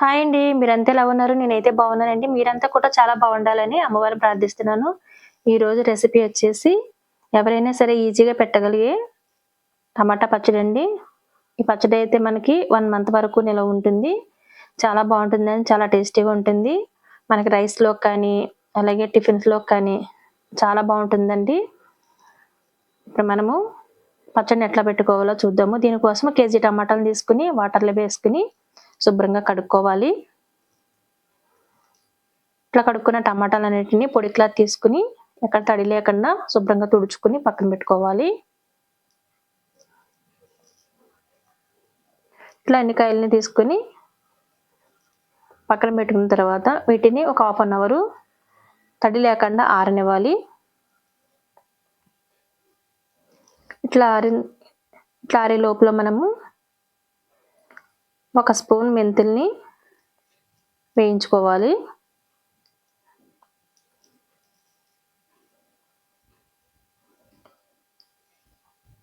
Hi అండి మీరంతా ఎలా ఉన్నారు? నేనైతే బాగున్నానండి. మీరంతా కూడా చాలా బాగుండాలని అమ్మవారు ప్రార్థిస్తున్నాను. ఈరోజు రెసిపీ వచ్చేసి ఎవరైనా సరే ఈజీగా పెట్టగలిగే టమాటా పచ్చడి అండి ఈ పచ్చడి అయితే మనకి వన్ మంత్ వరకు నిలవ ఉంటుంది. చాలా బాగుంటుందని చాలా టేస్టీగా ఉంటుంది. మనకి రైస్లో కానీ అలాగే టిఫిన్స్లో కానీ చాలా బాగుంటుందండి. ఇప్పుడు మనము పచ్చడిని ఎట్లా పెట్టుకోవాలో చూద్దాము. దీనికోసం కేజీ టమాటాలు తీసుకుని వాటర్లో వేసుకుని శుభ్రంగా కడుక్కోవాలి. ఇట్లా కడుక్కున్న టమాటాలన్నిటిని పొడి క్లాత్ తీసుకుని ఎక్కడ తడి లేకుండా శుభ్రంగా తుడుచుకుని పక్కన పెట్టుకోవాలి. ఇట్లా అన్ని కాయలని తీసుకుని పక్కన పెట్టుకున్న తర్వాత వీటిని ఒక హాఫ్ అన్ అవరు తడి లేకుండా ఆరనివ్వాలి. ఇట్లా ఆరి ఇట్లా ఆరే లోపల మనము ఒక స్పూన్ మెంతుల్ని వేయించుకోవాలి.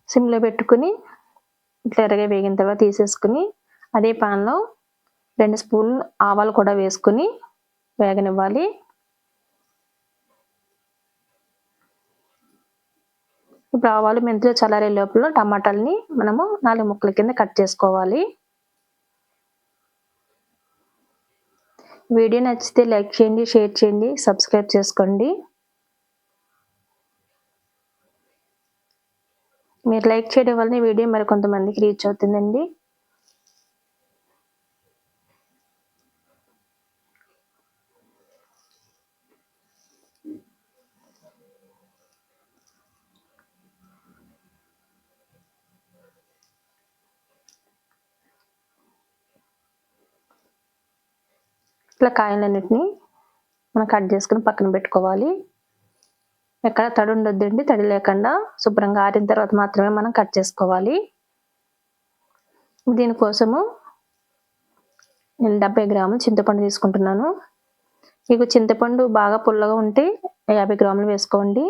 సిమ్లో పెట్టుకుని ఇట్లా ఎరగా వేగిన తర్వాత తీసేసుకుని అదే పాన్లో రెండు స్పూన్లు ఆవాలు కూడా వేసుకుని వేగనివ్వాలి. ఇప్పుడు ఆవాలు మెంతులు చల్లారే లోపల టమాటాలని మనము నాలుగు ముక్కల కింద కట్ చేసుకోవాలి. వీడియో నచ్చితే లైక్ చేయండి షేర్ చేయండి సబ్స్క్రైబ్ చేసుకోండి. మీరు లైక్ చేయడం వల్ల వీడియో మరి కొంతమందికి రీచ్ అవుతుందండి. ఇట్లా కాయలన్నిటిని మనం కట్ చేసుకుని పక్కన పెట్టుకోవాలి. ఎక్కడ తడి ఉండొద్దండి తడి లేకుండా శుభ్రంగా ఆరిన తర్వాత మాత్రమే మనం కట్ చేసుకోవాలి. దీనికోసము నేను డెబ్బై గ్రాములు చింతపండు తీసుకుంటున్నాను. మీకు చింతపండు బాగా పుల్లగా ఉంటే యాభై గ్రాములు వేసుకోండి.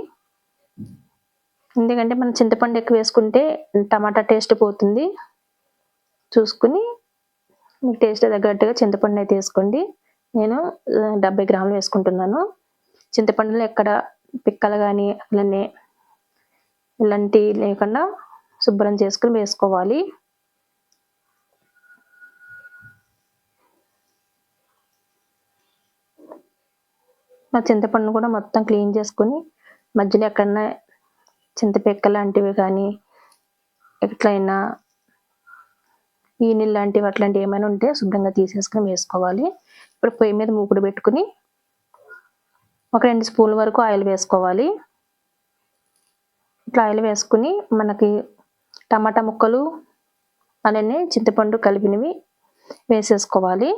ఎందుకంటే మనం చింతపండు ఎక్కువ వేసుకుంటే టమాటా టేస్ట్ పోతుంది. చూసుకుని మీకు టేస్ట్ తగ్గట్టుగా చింతపండు అయితే వేసుకోండి. నేను డెబ్బై గ్రాములు వేసుకుంటున్నాను. చింతపండులో ఎక్కడ పిక్కలు కానీ అలానే ఇలాంటివి లేకుండా శుభ్రం చేసుకుని వేసుకోవాలి. నా చింతపండు కూడా మొత్తం క్లీన్ చేసుకుని మధ్యలో ఎక్కడన్నా చింతపిక్క లాంటివి కానీ ఎట్లయినా నీళ్ళు లాంటివి అట్లాంటివి ఏమైనా ఉంటే శుభ్రంగా తీసేసుకుని వేసుకోవాలి. ఇప్పుడు పొయ్యి మీద మూకుడు పెట్టుకుని ఒక రెండు స్పూన్ల వరకు ఆయిల్ వేసుకోవాలి. ఇట్లా ఆయిల్ వేసుకుని మనకి టమాటా ముక్కలు అలానే చింతపండు కలిపినవి వేసేసుకోవాలి.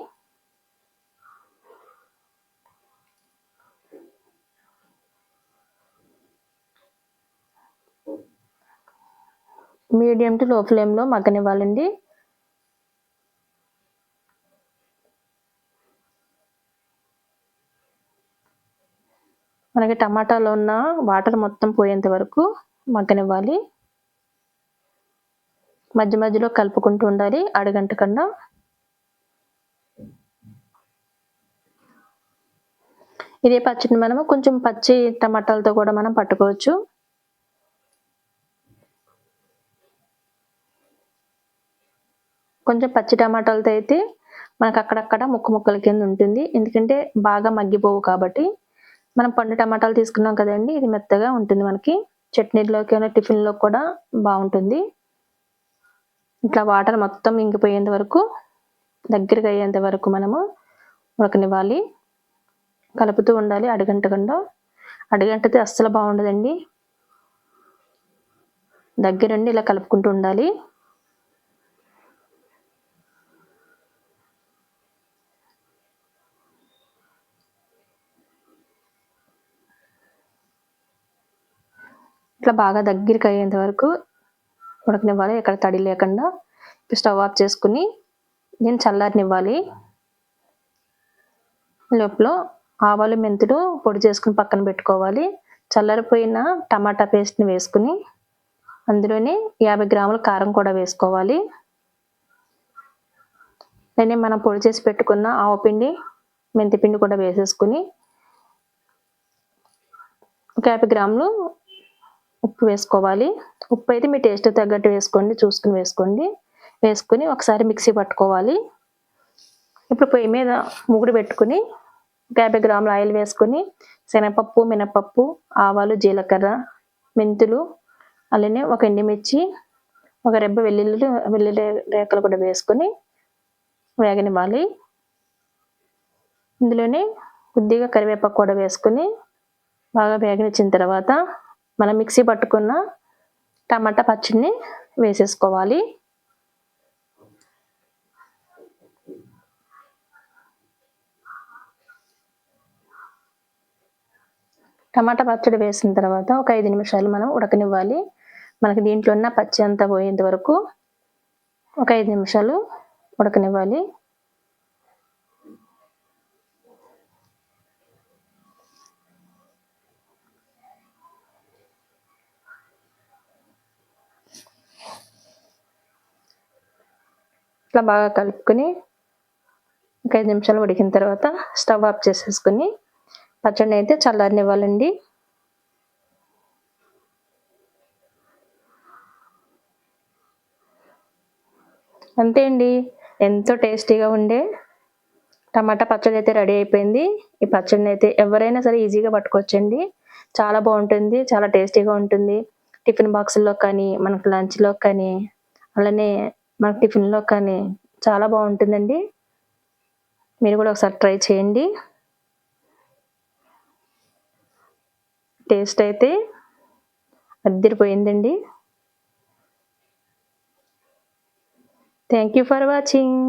మీడియం టు లో ఫ్లేమ్లో మగ్గనివ్వాలండి. మనకి టమాటాలో ఉన్న వాటర్ మొత్తం పోయేంత వరకు మగ్గనివ్వాలి. మధ్య మధ్యలో కలుపుకుంటూ ఉండాలి అడగంట కన్నా. ఇదే పచ్చడిని మనము కొంచెం పచ్చి టమాటాలతో కూడా మనం పట్టుకోవచ్చు. కొంచెం పచ్చి టమాటాలతో అయితే మనకు అక్కడక్కడ ముక్క ముక్కల కింద ఉంటుంది. ఎందుకంటే బాగా మగ్గిపోవు కాబట్టి మనం పండు టమాటాలు తీసుకున్నాం కదండి ఇది మెత్తగా ఉంటుంది మనకి. చట్నీలోకి టిఫిన్లో కూడా బాగుంటుంది. ఇట్లా వాటర్ మొత్తం ఇంగిపోయేంత వరకు దగ్గరికి అయ్యేంత వరకు మనము ఉడకనివ్వాలి. కలుపుతూ ఉండాలి అడుగంటకుండా అడిగంటతే అస్సలు బాగుండదండి. దగ్గరుండి ఇలా కలుపుకుంటూ ఉండాలి. ఇట్లా బాగా దగ్గరికి అయ్యేంత వరకు ఉడకనివ్వాలి. ఎక్కడ తడి లేకుండా స్టవ్ ఆఫ్ చేసుకుని నేను చల్లారనివ్వాలి. లోపల ఆవాలు మెంతులు పొడి చేసుకుని పక్కన పెట్టుకోవాలి. చల్లారిపోయిన టమాటా పేస్ట్ని వేసుకుని అందులోనే యాభై గ్రాముల కారం కూడా వేసుకోవాలి. దాన్ని మనం పొడి చేసి పెట్టుకున్న ఆవపిండి మెంతిపిండి కూడా వేసేసుకుని ఒక యాభై గ్రాములు ఉప్పు వేసుకోవాలి. ఉప్పు అయితే మీ టేస్ట్ తగ్గట్టు వేసుకోండి చూసుకుని వేసుకోండి. వేసుకుని ఒకసారి మిక్సీ పట్టుకోవాలి. ఇప్పుడు పొయ్యి మీద ముగుడు పెట్టుకుని యాభై గ్రాముల ఆయిల్ వేసుకొని శనగపప్పు మినపప్పు ఆవాలు జీలకర్ర మెంతులు అలానే ఒక ఎండుమిర్చి ఒక రెబ్బ వెల్లుల్లి వెల్లుల్లి రేకలు కూడా వేసుకొని వేగనివ్వాలి. ఇందులోనే కొద్దిగా కరివేపాకు కూడా వేసుకొని బాగా వేగనిచ్చిన తర్వాత మనం మిక్సీ పట్టుకున్న టమాటా పచ్చడిని వేసేసుకోవాలి. టమాటా పచ్చడి వేసిన తర్వాత ఒక ఐదు నిమిషాలు మనం ఉడకనివ్వాలి. మనకి దీంట్లో ఉన్న పచ్చి అంతా పోయేంత వరకు ఒక ఐదు నిమిషాలు ఉడకనివ్వాలి. ఇట్లా బాగా కలుపుకొని ఒక ఐదు నిమిషాలు ఉడికిన తర్వాత స్టవ్ ఆఫ్ చేసేసుకొని పచ్చడిని అయితే చల్లారనివ్వాలండి. అంతే అండి. ఎంతో టేస్టీగా ఉండే టమాటా పచ్చడి అయితే రెడీ అయిపోయింది. ఈ పచ్చడిని అయితే ఎవరైనా సరే ఈజీగా పట్టుకోవచ్చండి. చాలా బాగుంటుంది చాలా టేస్టీగా ఉంటుంది. టిఫిన్ బాక్సుల్లో కానీ మనకు లంచ్లో కానీ అలానే మన టిఫిన్లో కానీ చాలా బాగుంటుందండి. మీరు కూడా ఒకసారి ట్రై చేయండి. టేస్ట్ అయితే అద్దరిపోయిందండి. Thank you for watching.